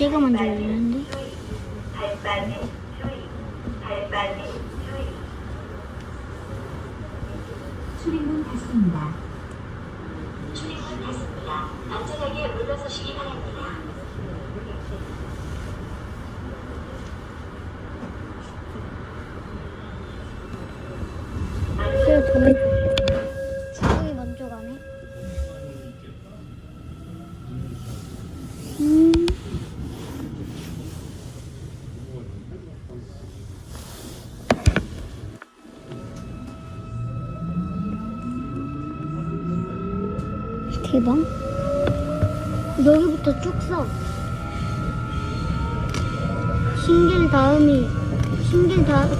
제가 먼저 올리는데. 출입문 닫습니다. 출입문 닫습니다. 안전하게 물러서시기 바랍니다. 대박. 여기부터 쭉 써. 신길 다음이 신길 다음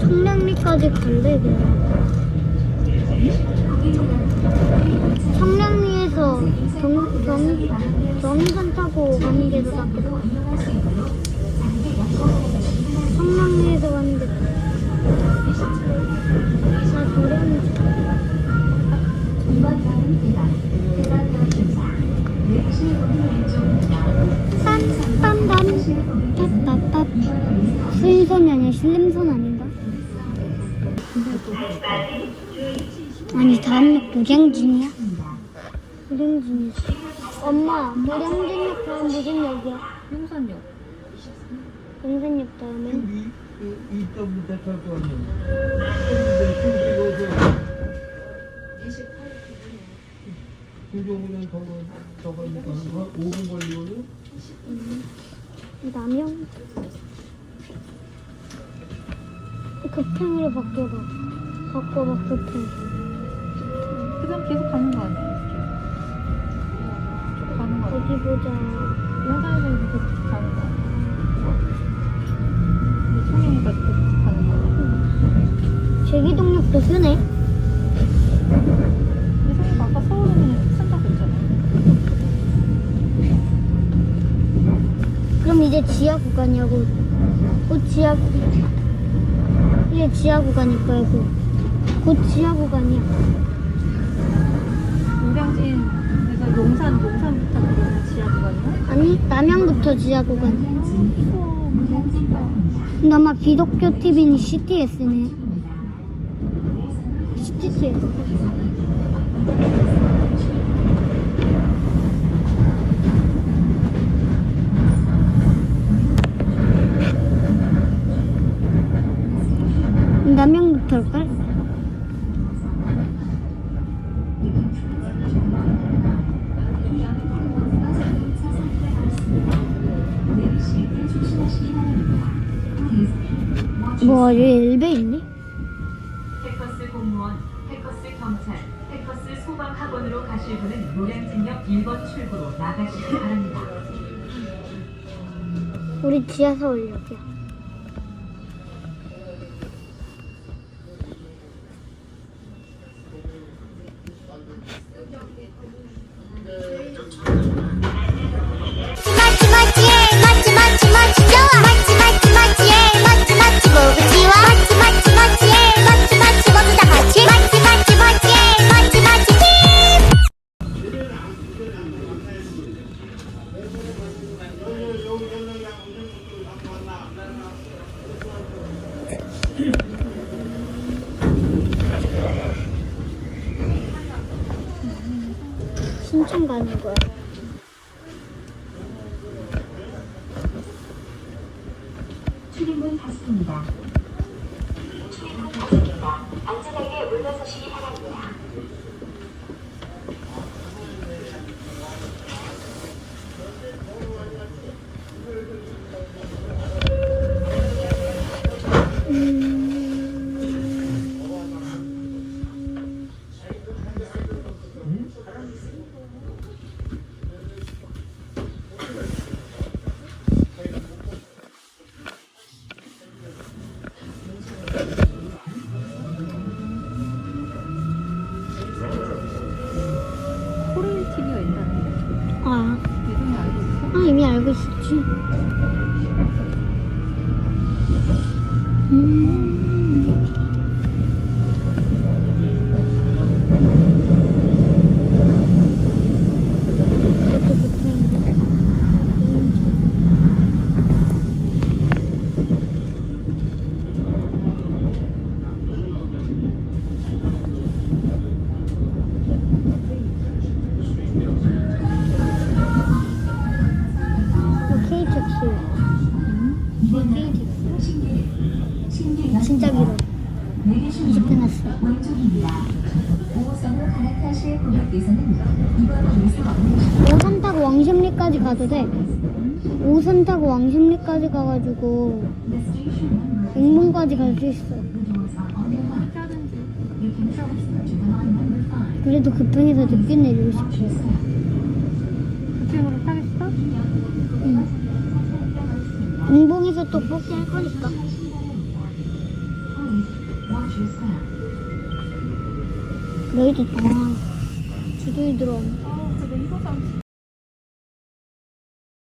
청량리까지 갈래 그냥. 청량리에서 경, 경, 경의선 타고 가는 게 더 낫겠다. 더. 슬림손이 아니라 슬림손 아닌가? 아니 다음 역 노량진이야? 노량진이 엄마 노량진역 다음 무슨 역이야? 용산역 용산역 다음에 2.9대 철도는 2.9대 25도 28분 정도면 저거 저거니까 한 5분 걸리거든? 라면 급탱으로 바뀌어봐 바꿔봐 급탱 그냥 계속 가는 거 아니야? 쭉 가는 거 아니야? 어디 보자 영상에서 이렇게 제기동력도 쓰네 근데 사실 아까 서울에는 쓴다고 했잖아. 그럼 이제 지하 구간이라고 곧 지하 이제 지하 구간일 거야 곧. 곧 지하 구간이야 용량진에서 용산, 용산부터 그러면 지하 구간이야? 아니 남양부터 지하 구간 근데 아마 기독교 TV는 CTS네 CTS 남양부터 할걸? 뭐 여기 엘베 있네? 해커스 경찰, 해커스 소방학원으로 가실 분은 노량진역 1번 출구로 나가시기 바랍니다. 우리 지하 서울역이 신청 가는 거야 출입문 닫습니다. 출입문 닫습니다. 안전하게 물러서시기 바랍니다. 있어? 아 노선 없는 5선 타고 왕십리까지 가도 돼. 5선 타고 왕십리까지 가가지고 ing문까지 갈 수 있어. 그래도 급행해서 늦게 내리고 싶어. 급행으로 타겠어? 응. ing봉에서 떡볶이 할 거니까. 너희도 아, 주둥이 1호선